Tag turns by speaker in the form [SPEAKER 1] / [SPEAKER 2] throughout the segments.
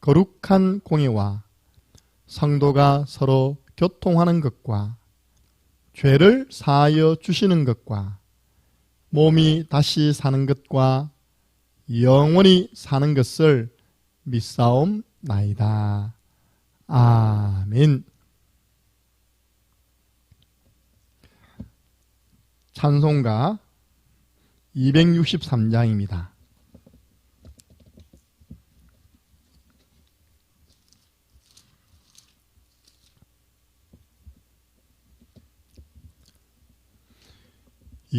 [SPEAKER 1] 거룩한 공의와 성도가 서로 교통하는 것과 죄를 사하여 주시는 것과 몸이 다시 사는 것과 영원히 사는 것을 믿사옵나이다. 아멘. 찬송가 263장입니다.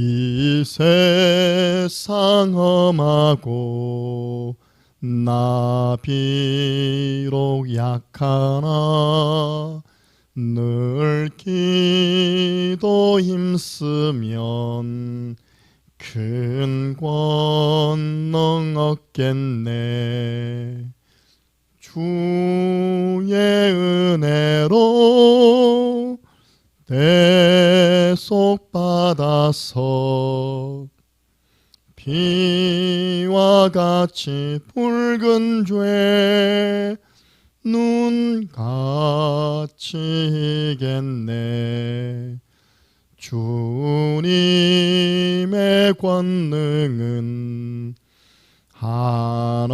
[SPEAKER 1] 이 세상 험하고 나 비록 약하나 늘 기도 힘쓰면 큰 권능 얻겠네. 주의 은혜로 대속 받아서 피와 같이 붉은 죄 눈같이 겠네. 주님의 권능은 한없이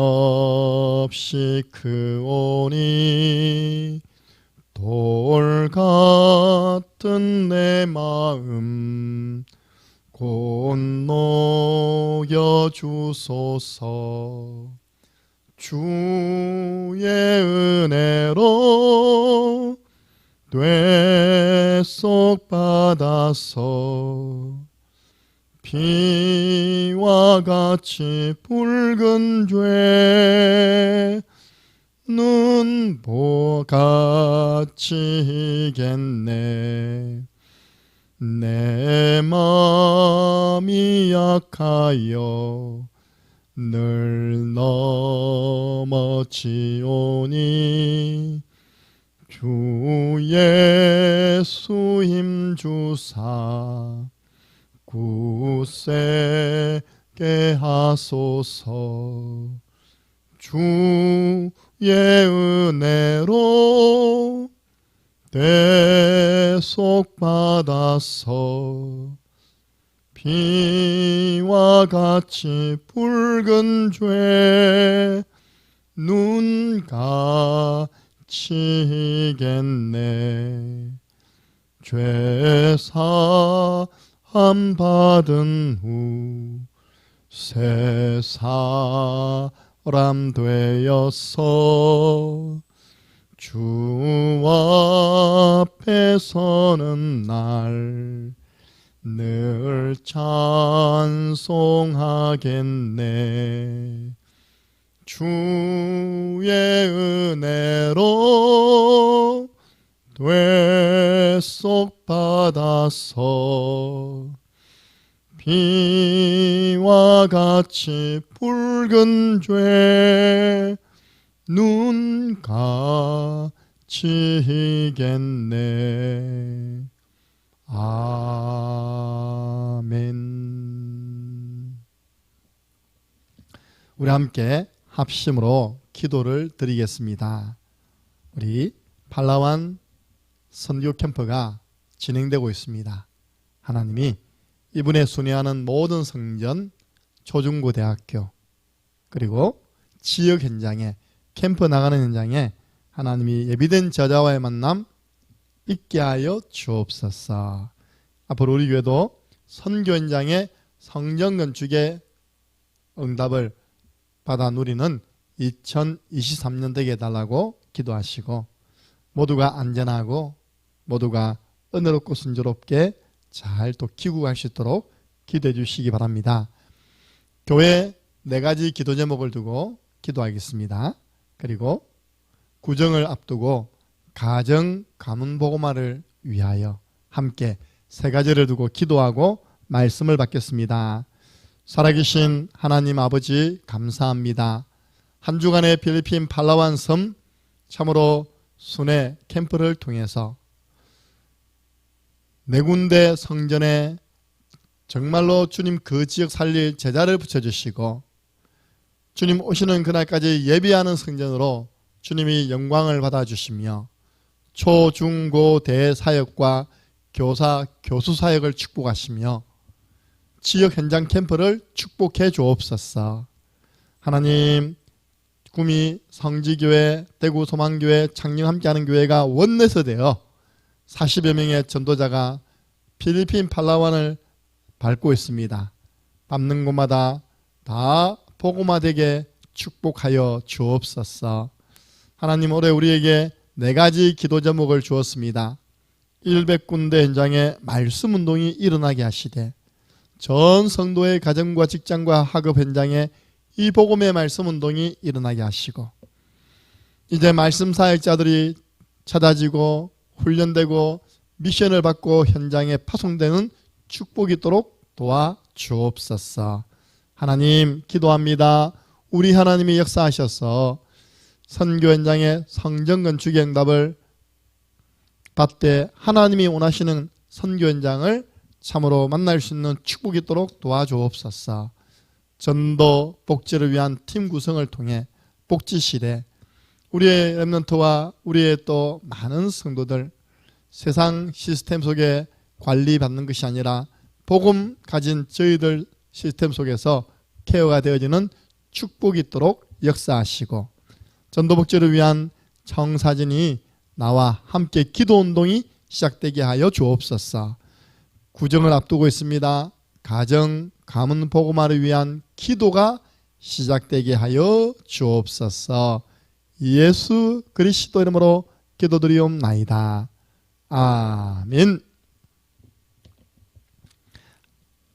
[SPEAKER 1] 크오니 돌 같은 내 마음 곧녹여 주소서. 주의 은혜로 되속 받아서 피와 같이 붉은 죄 눈보같이 겠네 내 마음이 약하여 늘 넘어지오니 주 예수 힘 주사 굳세게 하소서. 주의 은혜로 대속 받아서 피와 같이 붉은 죄 눈같이겠네. 죄사함 받은 후 새 사람 되었어 주 앞에 서는 날 늘 찬송하겠네. 주의 은혜로 되속 받아서 피와 같이 붉은 죄 눈같 이겠네 아멘 우리 함께 합심으로 기도를 드리겠습니다. 우리 팔라완 선교 캠프가 진행되고 있습니다. 하나님이 이분의 순회하는 모든 성전, 초중고대학교 그리고 지역 현장에 캠프 나가는 현장에 하나님이 예비된 저자와의 만남 있게 하여 주옵소서. 앞으로 우리 교회도 선교 현장의 성전 건축의 응답을 받아 누리는 2023년 되게 해달라고 기도하시고 모두가 안전하고 모두가 은혜롭고 순조롭게 잘 또 기구할 수 있도록 기도해 주시기 바랍니다. 교회 네 가지 기도 제목을 두고 기도하겠습니다. 그리고 구정을 앞두고 가정 가문 보고마를 위하여 함께 세 가지를 두고 기도하고 말씀을 받겠습니다. 살아계신 하나님 아버지 감사합니다. 한 주간의 필리핀 팔라완 섬 참으로 순회 캠프를 통해서 네 군데 성전에 정말로 주님 그 지역 살릴 제자를 붙여주시고 주님 오시는 그날까지 예비하는 성전으로 주님이 영광을 받아주시며 초, 중, 고, 대 사역과 교사, 교수 사역을 축복하시며 지역 현장 캠프를 축복해 주옵소서. 하나님, 구미 성지교회, 대구 소망교회, 창녕 함께하는 교회가 원내서 되어 40여 명의 전도자가 필리핀 팔라완을 밟고 있습니다. 밟는 곳마다 다 복음화되게 축복하여 주옵소서. 하나님 올해 우리에게 네 가지 기도 제목을 주었습니다. 100군데 현장에 말씀 운동이 일어나게 하시되 전 성도의 가정과 직장과 학업 현장에 이 복음의 말씀 운동이 일어나게 하시고 이제 말씀 사역자들이 찾아지고 훈련되고 미션을 받고 현장에 파송되는 축복이 있도록 도와 주옵소서. 하나님 기도합니다. 우리 하나님이 역사하셔서 선교 현장의 성전 건축의 응답을 받되 하나님이 원하시는 선교 현장을 참으로 만날 수 있는 축복이 있도록 도와주옵소서. 전도 복지를 위한 팀 구성을 통해 복지실에 우리의 랩런트와 우리의 또 많은 성도들 세상 시스템 속에 관리받는 것이 아니라 복음 가진 저희들 시스템 속에서 케어가 되어지는 축복이 있도록 역사하시고 전도복지를 위한 청사진이 나와 함께 기도 운동이 시작되게 하여 주옵소서. 구정을 앞두고 있습니다. 가정 가문 복음화를 위한 기도가 시작되게 하여 주옵소서. 예수 그리스도 이름으로 기도드리옵나이다. 아멘.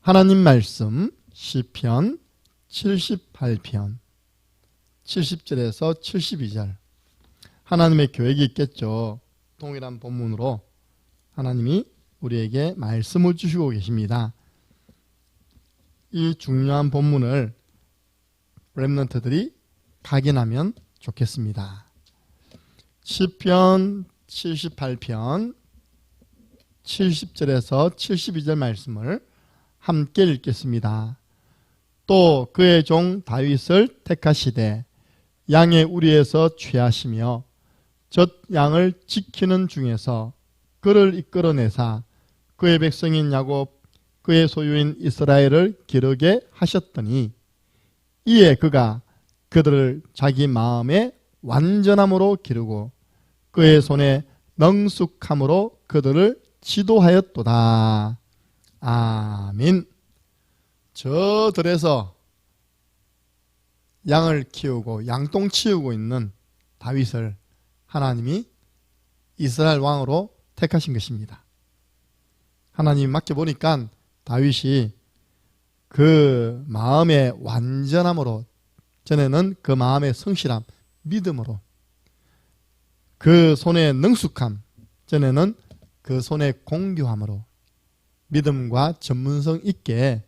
[SPEAKER 1] 하나님 말씀 시편 78편 70절에서 72절 하나님의 계획이 있겠죠. 동일한 본문으로 하나님이 우리에게 말씀을 주시고 계십니다. 이 중요한 본문을 렘넌트들이 각인하면 좋겠습니다. 시편 78편 70절에서 72절 말씀을 함께 읽겠습니다. 또 그의 종 다윗을 택하시되 양의 우리에서 취하시며 젖 양을 지키는 중에서 그를 이끌어내사 그의 백성인 야곱 그의 소유인 이스라엘을 기르게 하셨더니 이에 그가 그들을 자기 마음에 완전함으로 기르고 그의 손에 능숙함으로 그들을 지도하였도다. 아민. 저들에서 양을 키우고 양똥 치우고 있는 다윗을 하나님이 이스라엘 왕으로 택하신 것입니다. 하나님이 맡겨보니까 다윗이 그 마음의 완전함으로 전에는 그 마음의 성실함, 믿음으로 그 손의 능숙함, 전에는 그 손의 공교함으로 믿음과 전문성 있게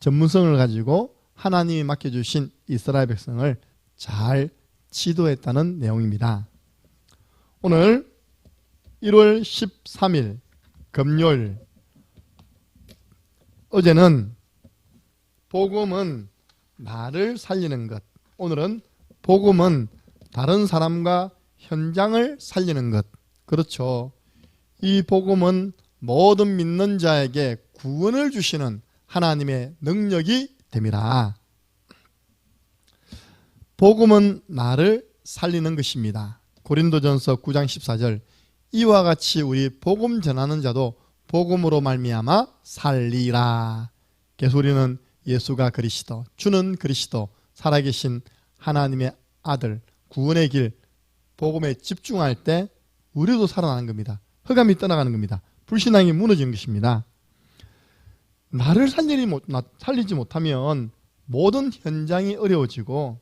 [SPEAKER 1] 전문성을 가지고 하나님이 맡겨주신 이스라엘 백성을 잘 지도했다는 내용입니다. 오늘 1월 13일 금요일 어제는 복음은 나를 살리는 것 오늘은 복음은 다른 사람과 현장을 살리는 것 그렇죠. 이 복음은 모든 믿는 자에게 구원을 주시는 하나님의 능력이 됨이라. 복음은 나를 살리는 것입니다. 고린도전서 9장 14절 이와 같이 우리 복음 전하는 자도 복음으로 말미암아 살리라. 우리는 예수가 그리스도, 주는 그리스도, 살아계신 하나님의 아들, 구원의 길, 복음에 집중할 때 우리도 살아나는 겁니다. 흑암이 떠나가는 겁니다. 불신앙이 무너지는 것입니다. 나를 살리지, 못, 살리지 못하면 모든 현장이 어려워지고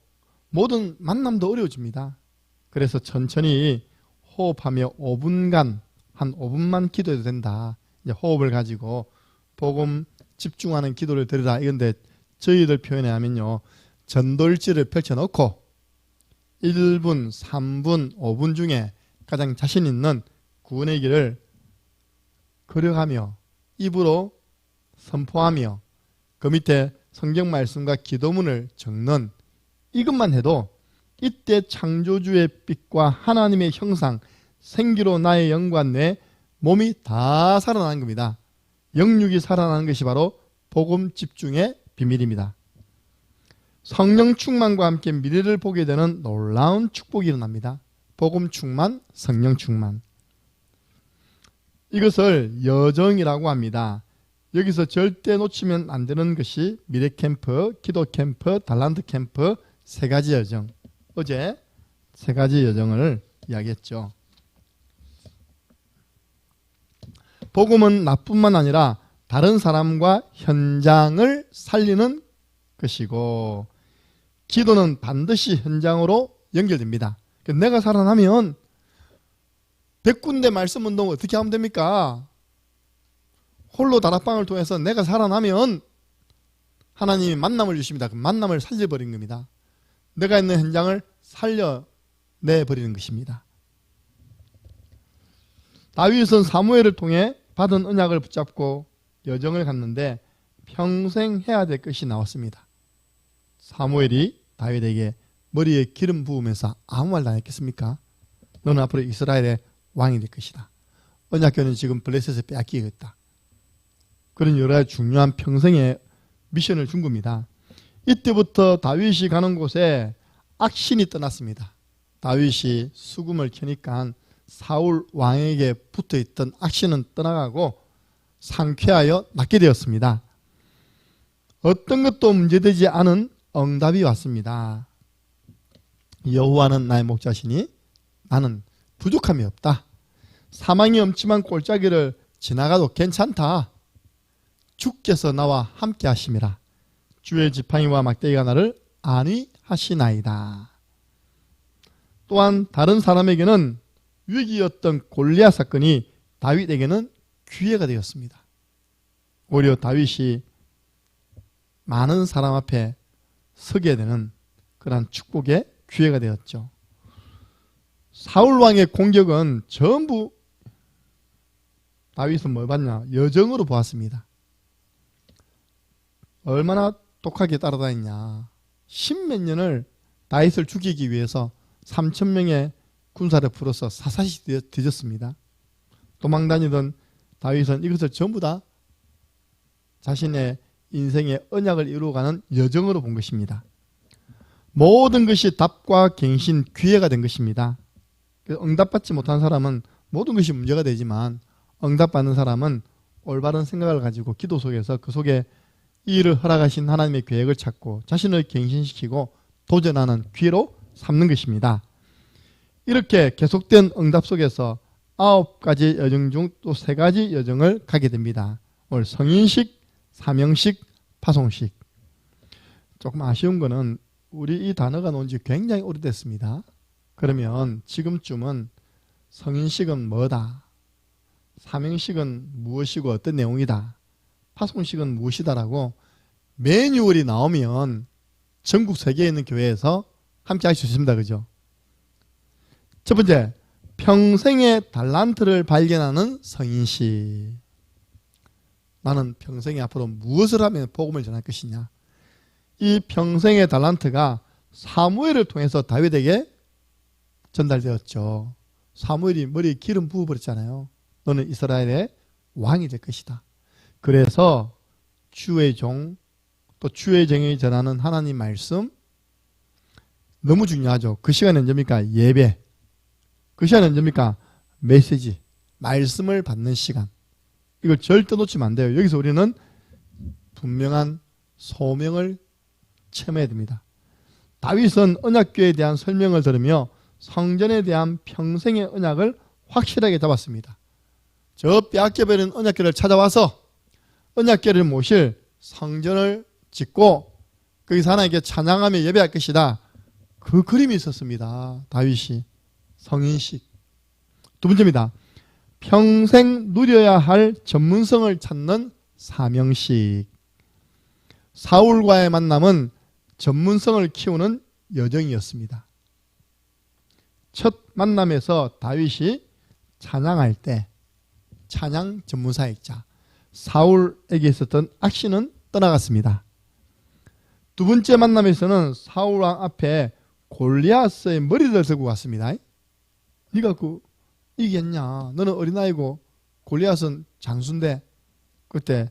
[SPEAKER 1] 모든 만남도 어려워집니다. 그래서 천천히 호흡하며 5분간 한 5분만 기도해도 된다. 이제 호흡을 가지고 복음 집중하는 기도를 드리라. 이건데 저희들 표현에 하면요. 전돌지를 펼쳐놓고 1분, 3분, 5분 중에 가장 자신 있는 구원의 길을 걸어가며 입으로 선포하며 그 밑에 성경 말씀과 기도문을 적는 이것만 해도 이때 창조주의 빛과 하나님의 형상 생기로 나의 영관 내 몸이 다 살아나는 겁니다. 영육이 살아나는 것이 바로 복음 집중의 비밀입니다. 성령 충만과 함께 미래를 보게 되는 놀라운 축복이 일어납니다. 복음 충만, 성령 충만. 이것을 여정이라고 합니다. 여기서 절대 놓치면 안 되는 것이 미래 캠프, 기도 캠프, 달란트 캠프 세 가지 여정. 어제 세 가지 여정을 이야기했죠. 복음은 나뿐만 아니라 다른 사람과 현장을 살리는 것이고 기도는 반드시 현장으로 연결됩니다. 그러니까 내가 살아나면 백군데 말씀 운동 어떻게 하면 됩니까? 홀로 다락방을 통해서 내가 살아나면 하나님이 만남을 주십니다. 그 만남을 살려버린 겁니다. 내가 있는 현장을 살려내버리는 것입니다. 다윗은 사무엘을 통해 받은 언약을 붙잡고 여정을 갔는데 평생 해야 될 것이 나왔습니다. 사무엘이 다윗에게 머리에 기름 부으면서 아무 말도 안 했겠습니까? 너는 앞으로 이스라엘의 왕이 될 것이다. 언약교는 지금 블레셋에 빼앗기겠다. 그런 여러 가지 중요한 평생의 미션을 준 겁니다. 이때부터 다윗이 가는 곳에 악신이 떠났습니다. 다윗이 수금을 켜니까 사울 왕에게 붙어 있던 악신은 떠나가고 상쾌하여 낫게 되었습니다. 어떤 것도 문제되지 않은 응답이 왔습니다. 여호와는 나의 목자시니 나는 부족함이 없다. 사망이 엄침한 골짜기를 지나가도 괜찮다. 주께서 나와 함께 하심이라. 주의 지팡이와 막대기가 나를 안위하시나이다. 또한 다른 사람에게는 위기였던 골리앗 사건이 다윗에게는 기회가 되었습니다. 오히려 다윗이 많은 사람 앞에 서게 되는 그러한 축복의 기회가 되었죠. 사울 왕의 공격은 전부 다윗은 뭘 봤냐? 여정으로 보았습니다. 얼마나 독하게 따라다녔냐. 십몇 년을 다윗을 죽이기 위해서 3천 명의 군사를 풀어서 사사시 뒤졌습니다. 도망다니던 다윗은 이것을 전부 다 자신의 인생의 언약을 이루어가는 여정으로 본 것입니다. 모든 것이 답과 갱신, 기회가 된 것입니다. 응답받지 못한 사람은 모든 것이 문제가 되지만 응답받는 사람은 올바른 생각을 가지고 기도 속에서 그 속에 이 일을 허락하신 하나님의 계획을 찾고 자신을 갱신시키고 도전하는 기회로 삼는 것입니다. 이렇게 계속된 응답 속에서 아홉 가지 여정 중 또 세 가지 여정을 가게 됩니다. 오늘 성인식, 사명식, 파송식. 조금 아쉬운 거는 우리 이 단어가 나온 지 굉장히 오래됐습니다. 그러면 지금쯤은 성인식은 뭐다? 사명식은 무엇이고 어떤 내용이다? 파송식은 무엇이다라고 매뉴얼이 나오면 전국 세계에 있는 교회에서 함께 할 수 있습니다. 그죠? 첫 번째, 평생의 달란트를 발견하는 성인식. 나는 평생에 앞으로 무엇을 하면 복음을 전할 것이냐. 이 평생의 달란트가 사무엘을 통해서 다윗에게 전달되었죠. 사무엘이 머리에 기름 부어버렸잖아요. 너는 이스라엘의 왕이 될 것이다. 그래서 주의 종, 또 주의 정이 전하는 하나님 말씀 너무 중요하죠. 그 시간은 언제입니까? 예배. 그 시간은 언제입니까? 메시지, 말씀을 받는 시간. 이걸 절대 놓치면 안 돼요. 여기서 우리는 분명한 소명을 체험해야 됩니다. 다윗은 언약궤에 대한 설명을 들으며 성전에 대한 평생의 언약을 확실하게 잡았습니다. 저 빼앗겨버린 언약궤를 찾아와서 언약궤를 모실 성전을 짓고 거기서 하나님께 찬양하며 예배할 것이다. 그 그림이 있었습니다. 다윗이 성인식. 두 번째입니다. 평생 누려야 할 전문성을 찾는 사명식. 사울과의 만남은 전문성을 키우는 여정이었습니다. 첫 만남에서 다윗이 찬양할 때 찬양 전문사역자 사울에게 있었던 악신은 떠나갔습니다. 두 번째 만남에서는 사울 왕 앞에 골리아스의 머리를 들고 갔습니다. 네가 그 이겼냐? 너는 어린아이고 골리앗은 장수인데 그때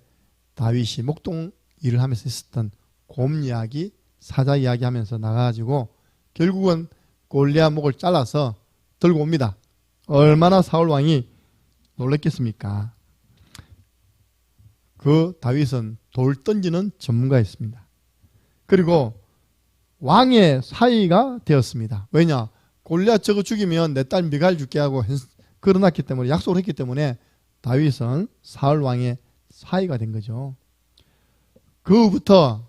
[SPEAKER 1] 다윗이 목동 일을 하면서 있었던 곰 이야기, 사자 이야기 하면서 나가가지고 결국은 골리앗 목을 잘라서 들고 옵니다. 얼마나 사울 왕이 놀랬겠습니까? 그 다윗은 돌 던지는 전문가였습니다. 그리고 왕의 사이가 되었습니다. 왜냐? 골리앗 저거 죽이면 내 딸 미갈 죽게 하고 그러놨기 때문에 약속을 했기 때문에 다윗은 사울 왕의 사이가 된 거죠. 그 후부터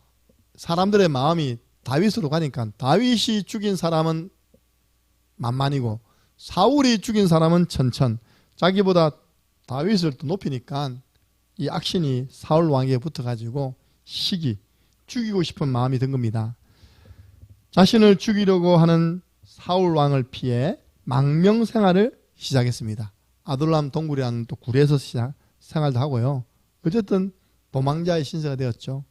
[SPEAKER 1] 사람들의 마음이 다윗으로 가니까 다윗이 죽인 사람은 만만이고 사울이 죽인 사람은 천천 자기보다 다윗을 또 높이니까 이 악신이 사울 왕에게 붙어가지고 시기 죽이고 싶은 마음이 든 겁니다. 자신을 죽이려고 하는 사울 왕을 피해 망명 생활을 시작했습니다. 아둘람 동굴이라는 또 굴에서 시작, 생활도 하고요. 어쨌든 도망자의 신세가 되었죠.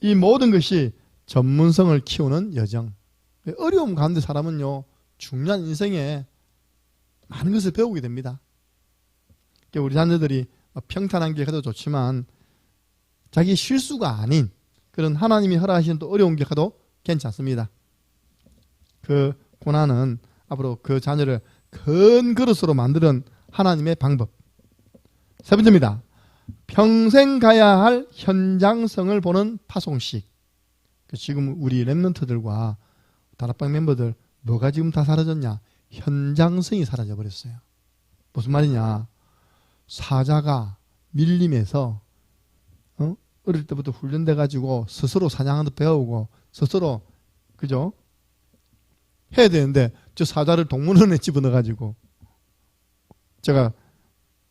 [SPEAKER 1] 이 모든 것이 전문성을 키우는 여정. 어려움 가운데 사람은요, 중요한 인생에 많은 것을 배우게 됩니다. 우리 자녀들이 평탄한 길 가도 좋지만 자기 실수가 아닌 그런 하나님이 허락하시는 또 어려운 길 가도 괜찮습니다. 그 고난은 앞으로 그 자녀를 큰 그릇으로 만드는 하나님의 방법. 세 번째입니다. 평생 가야 할 현장성을 보는 파송식. 그 지금 우리 랩런트들과 다락방 멤버들 뭐가 지금 다 사라졌냐? 현장성이 사라져 버렸어요. 무슨 말이냐? 사자가 밀림에서 어? 어릴 때부터 훈련돼 가지고 스스로 사냥하는 배우고 스스로 그죠? 해야 되는데 저 사자를 동물원에 집어넣어 가지고 제가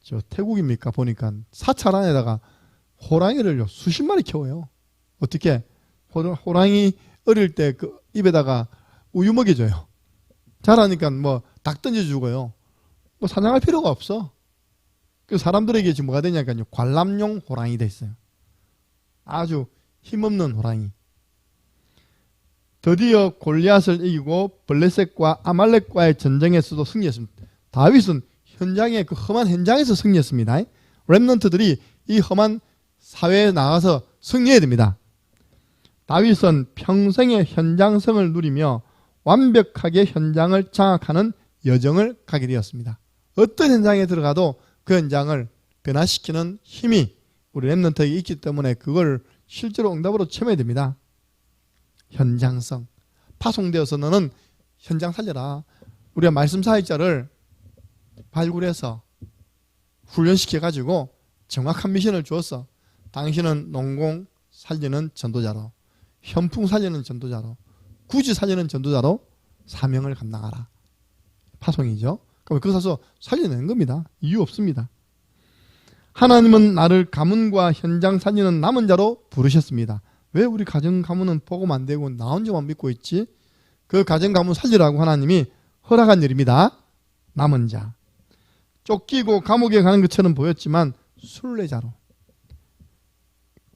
[SPEAKER 1] 저 태국입니까 보니까 사찰 안에다가 호랑이를요 수십 마리 키워요. 어떻게 호랑이 어릴 때 그 입에다가 우유 먹여줘요. 자라니까 뭐 닭 던져 주고요. 뭐 사냥할 필요가 없어. 그 사람들에게 지금 뭐가 되냐니까요. 관람용 호랑이 돼 있어요. 아주 힘없는 호랑이. 드디어 골리앗을 이기고 블레셋과 아말렉과의 전쟁에서도 승리했습니다. 다윗은 현장에 그 험한 현장에서 승리했습니다. 렘넌트들이 이 험한 사회에 나가서 승리해야 됩니다. 다윗은 평생의 현장성을 누리며 완벽하게 현장을 장악하는 여정을 가게 되었습니다. 어떤 현장에 들어가도 그 현장을 변화시키는 힘이 우리 렘넌트에게 있기 때문에 그걸 실제로 응답으로 체험해야 됩니다. 현장성. 파송되어서 너는 현장 살려라. 우리가 말씀 사역자를 발굴해서 훈련시켜 가지고 정확한 미션을 주었어. 당신은 농공 살리는 전도자로, 현풍 살리는 전도자로, 굳이 살리는 전도자로 사명을 감당하라. 파송이죠. 그럼 그 사서 살려내는 겁니다. 이유 없습니다. 하나님은 나를 가문과 현장 살리는 남은 자로 부르셨습니다. 왜 우리 가정 가문은 복음 안 되고 나 혼자만 믿고 있지? 그 가정 가문 살리라고 하나님이 허락한 일입니다. 남은 자. 쫓기고 감옥에 가는 것처럼 보였지만 순례자로.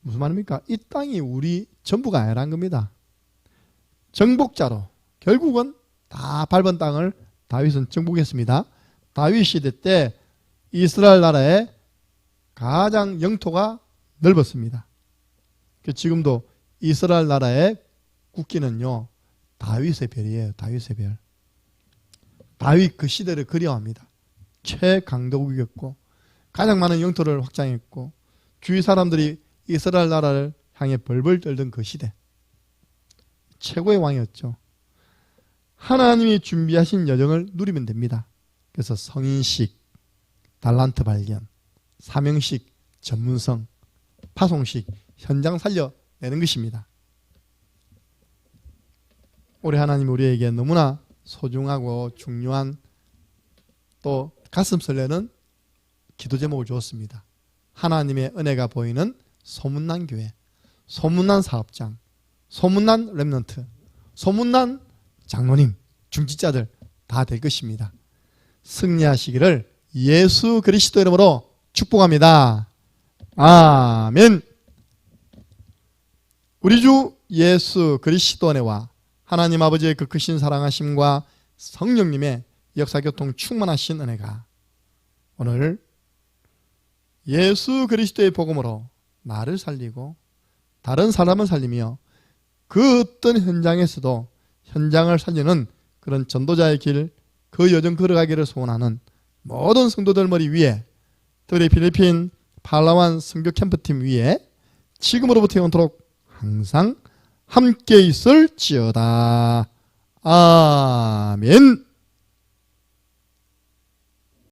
[SPEAKER 1] 무슨 말입니까? 이 땅이 우리 전부가 아니란 겁니다. 정복자로. 결국은 다 밟은 땅을 다윗은 정복했습니다. 다윗 시대 때 이스라엘 나라의 가장 영토가 넓었습니다. 그 지금도 이스라엘 나라의 국기는요 다윗의 별이에요. 다윗의 별. 다윗 그 시대를 그리워합니다. 최강대국이었고 가장 많은 영토를 확장했고 주위 사람들이 이스라엘 나라를 향해 벌벌 떨던 그 시대 최고의 왕이었죠. 하나님이 준비하신 여정을 누리면 됩니다. 그래서 성인식, 달란트 발견, 사명식, 전문성, 파송식, 현장 살려내는 것입니다. 우리 하나님 우리에게 너무나 소중하고 중요한 또 가슴 설레는 기도 제목을 주었습니다. 하나님의 은혜가 보이는 소문난 교회, 소문난 사업장, 소문난 랩런트, 소문난 장로님, 중지자들 다 될 것입니다. 승리하시기를 예수 그리스도 이름으로 축복합니다. 아멘. 우리 주 예수 그리스도 은혜와 하나님 아버지의 그 크신 사랑하심과 성령님의 역사교통 충만하신 은혜가 오늘 예수 그리스도의 복음으로 나를 살리고 다른 사람을 살리며 그 어떤 현장에서도 현장을 살리는 그런 전도자의 길, 그 여정 걸어가기를 소원하는 모든 성도들 머리 위에 특히 필리핀 팔라완 선교 캠프팀 위에 지금으로부터 영원토록 항상 함께 있을지어다. 아멘.